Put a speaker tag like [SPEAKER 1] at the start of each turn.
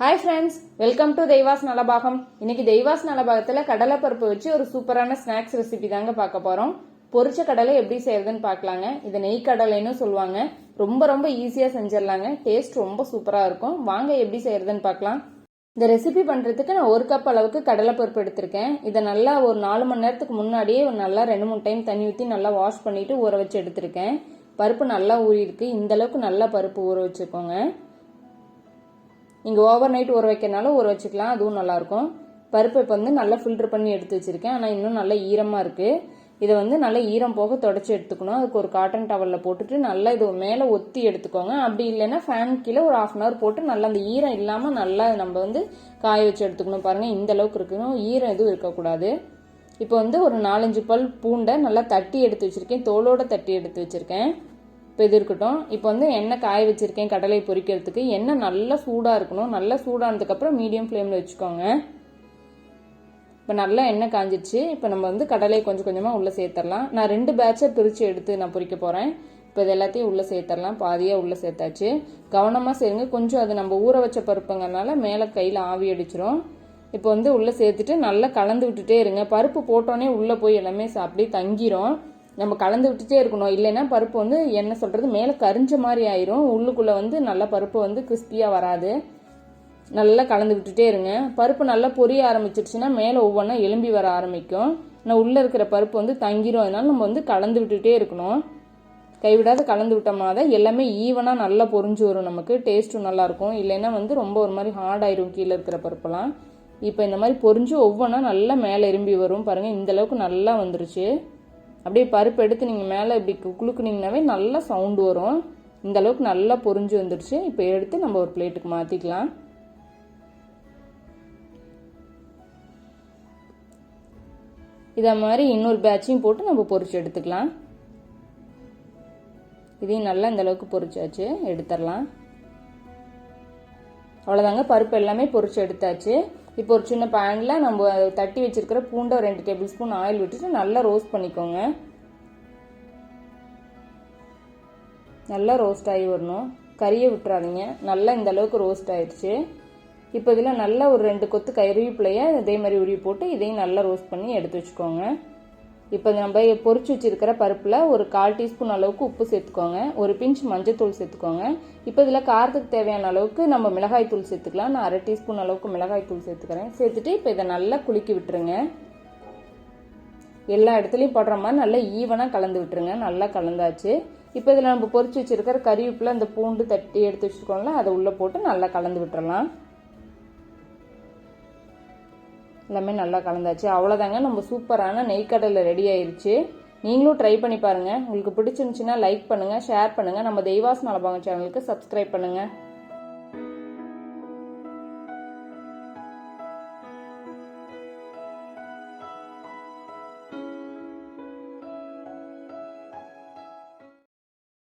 [SPEAKER 1] Hi friends welcome to Deivas Nalabagam இன்னைக்கு தெய்வாஸ் நலபாகத்தில் கடலைப்பருப்பு வச்சு ஒரு சூப்பரான ஸ்நாக்ஸ் ரெசிபி தாங்க பார்க்க போகிறோம் பொரிச்ச கடலை எப்படி செய்யறதுன்னு பார்க்கலாங்க. இது நெய் கடலைன்னு சொல்லுவாங்க. ரொம்ப ரொம்ப ஈஸியாக செஞ்சிடலாங்க. டேஸ்ட் ரொம்ப சூப்பராக இருக்கும். வாங்க எப்படி செய்யறதுன்னு பார்க்கலாம். இந்த ரெசிபி பண்ணுறதுக்கு நான் ஒரு கப் அளவுக்கு கடலைப்பருப்பு எடுத்திருக்கேன். இதை நல்லா ஒரு நாலு மணி நேரத்துக்கு முன்னாடியே நல்லா ரெண்டு மூணு டைம் தண்ணி ஊற்றி நல்லா வாஷ் பண்ணிவிட்டு ஊற வச்சு எடுத்திருக்கேன். பருப்பு நல்லா ஊறியிருக்கு. இந்தளவுக்கு நல்லா பருப்பு ஊற வச்சுக்கோங்க. நீங்கள் ஓவர் நைட் ஊற வைக்கிறனால ஊற வச்சுக்கலாம். அதுவும் நல்லாயிருக்கும் பருப்பு இப்போ வந்து நல்லா ஃபில்டர் பண்ணி எடுத்து வச்சுருக்கேன். ஆனால் இன்னும் நல்லா ஈரமாக இருக்குது இதை வந்து நல்லா ஈரம் போக தொடச்சி எடுத்துக்கணும். அதுக்கு ஒரு காட்டன் டவலில் போட்டுட்டு நல்லா இது மேலே ஒத்தி எடுத்துக்கோங்க. அப்படி இல்லைன்னா ஃபேன் கீழே ஒரு ஆஃப் அன் ஹவர் போட்டு நல்லா அந்த ஈரம் இல்லாமல் நல்லா நம்ம வந்து காய வச்சு எடுத்துக்கணும். பாருங்கள் இந்த அளவுக்கு இருக்கணும் ஈரம் எதுவும் இருக்கக்கூடாது. இப்போ வந்து ஒரு நாலஞ்சு பல் பூண்டை நல்லா தட்டி எடுத்து வச்சுருக்கேன். தோலோட தட்டி எடுத்து வச்சுருக்கேன். இப்போ இது இருக்கட்டும். இப்போ வந்து எண்ணெய் காய வச்சுருக்கேன் கடலை பொரிக்கிறதுக்கு. எண்ணெய் நல்லா சூடாக இருக்கணும். நல்லா சூடானதுக்கப்புறம் மீடியம் ஃப்ளேமில் வச்சுக்கோங்க. இப்போ நல்லா எண்ணெய் காஞ்சிடுச்சு இப்போ நம்ம வந்து கடலையை கொஞ்சம் கொஞ்சமாக உள்ளே சேர்த்துடலாம். நான் ரெண்டு பேட்சை பிரித்து எடுத்து நான் பொறிக்க போகிறேன் இப்போ இது எல்லாத்தையும் உள்ளே சேர்த்துடலாம். பாதியாக உள்ளே சேர்த்தாச்சு. கவனமாக சேருங்க கொஞ்சம் அது நம்ம ஊற வச்ச பருப்புங்கிறனால மேலே கையில் ஆவி அடிச்சிரும். இப்போ வந்து உள்ளே சேர்த்துட்டு நல்லா கலந்து விட்டுட்டே இருங்க. பருப்பு போட்டோன்னே உள்ளே போய் எல்லாமே அப்படியே தங்கிரும். நம்ம கலந்து விட்டுட்டே இருக்கணும். இல்லைன்னா பருப்பு வந்து என்ன சொல்கிறது மேலே கரிஞ்ச மாதிரி ஆயிரும். உள்ளுக்குள்ளே வந்து நல்லா பருப்பு வந்து கிறிஸ்பியாக வராது. நல்லா கலந்து விட்டுட்டே இருங்க. பருப்பு நல்லா பொரிய ஆரம்பிச்சிருச்சுன்னா மேலே ஒவ்வொன்றா எலும்பி வர ஆரம்பிக்கும். ஆனால் உள்ளே இருக்கிற பருப்பு வந்து தங்கிரும். அதனால நம்ம வந்து கலந்து விட்டுட்டே இருக்கணும். கைவிடாத கலந்து விட்டோம்னா தான் எல்லாமே ஈவனாக நல்லா பொரிஞ்சு வரும். நமக்கு டேஸ்ட்டும் நல்லாயிருக்கும் இல்லைன்னா வந்து ரொம்ப ஒரு மாதிரி ஹார்ட் ஆயிரும் கீழே இருக்கிற பருப்பெல்லாம். இப்போ இந்த மாதிரி பொரிஞ்சு ஒவ்வொன்றா நல்லா மேலே எலும்பி வரும். பாருங்கள் இந்தளவுக்கு நல்லா வந்துருச்சு. அப்படியே பருப்பு எடுத்து நீங்கள் மேலே இப்படி குலுக்குனீங்கனாவே நல்லா சவுண்டு வரும். இந்த அளவுக்கு நல்லா பொரிஞ்சு வந்துடுச்சு இப்போ எடுத்து நம்ம ஒரு பிளேட்டுக்கு மாற்றிக்கலாம் இதை மாதிரி இன்னொரு பேட்சையும் போட்டு நம்ம பொறிச்சு எடுத்துக்கலாம். இதையும் நல்லா இந்தளவுக்கு அளவுக்கு பொரிச்சாச்சு எடுத்துடலாம். அவ்வளோதாங்க பருப்பு எல்லாமே பொறிச்சு எடுத்தாச்சு. இப்போ ஒரு சின்ன பேனில் நம்ம தட்டி வச்சிருக்கிற பூண்டை ரெண்டு டேபிள் ஸ்பூன் ஆயில் விட்டுட்டு நல்லா ரோஸ்ட் பண்ணிக்கோங்க. நல்லா ரோஸ்ட் ஆகி வரணும். கறியை விட்டுறாதீங்க. நல்லா இந்த அளவுக்கு ரோஸ்ட் ஆயிடுச்சு இப்போ இதில் நல்லா ஒரு ரெண்டு கொத்து கருவேப்பிலையை இதே மாதிரி உருவி போட்டு இதையும் நல்லா ரோஸ்ட் பண்ணி எடுத்து வச்சுக்கோங்க. இப்போ நம்ம பொரிச்சு வச்சுருக்கிற பருப்பில் ஒரு கால் டீஸ்பூன் அளவுக்கு உப்பு சேர்த்துக்கோங்க. ஒரு பிஞ்ச் மஞ்சத்தூள் சேர்த்துக்கோங்க. இப்போ இதில் காரத்துக்கு தேவையான அளவுக்கு நம்ம மிளகாய் தூள் சேர்த்துக்கலாம். நான் அரை டீஸ்பூன் அளவுக்கு மிளகாய் தூள் சேர்த்துக்கிறேன். சேர்த்துட்டு இப்போ இதை நல்லா குலுக்கி விட்டுருங்க. எல்லா இடத்துலையும் போடுற மாதிரி நல்லா ஈவனாக கலந்து விட்டுருங்க. நல்லா கலந்தாச்சு. இப்போ இதில் நம்ம பொறிச்சு வச்சுருக்கிற கறிவேப்பில் அந்த பூண்டு தட்டி எடுத்து வச்சுருக்கோம்ல அதை உள்ளே போட்டு நல்லா கலந்து விட்டுறலாம். எல்லாமே நல்லா கலந்தாச்சு. அவ்வளோதாங்க நம்ம சூப்பரான நெய்க்கடலை ரெடி ஆயிடுச்சு நீங்களும் ட்ரை பண்ணி பாருங்கள் உங்களுக்கு பிடிச்சிருந்துச்சின்னா லைக் பண்ணுங்கள் ஷேர் பண்ணுங்கள் நம்ம தெய்வாஸ் மலபாங்க சேனலுக்கு சப்ஸ்கிரைப் பண்ணுங்கள்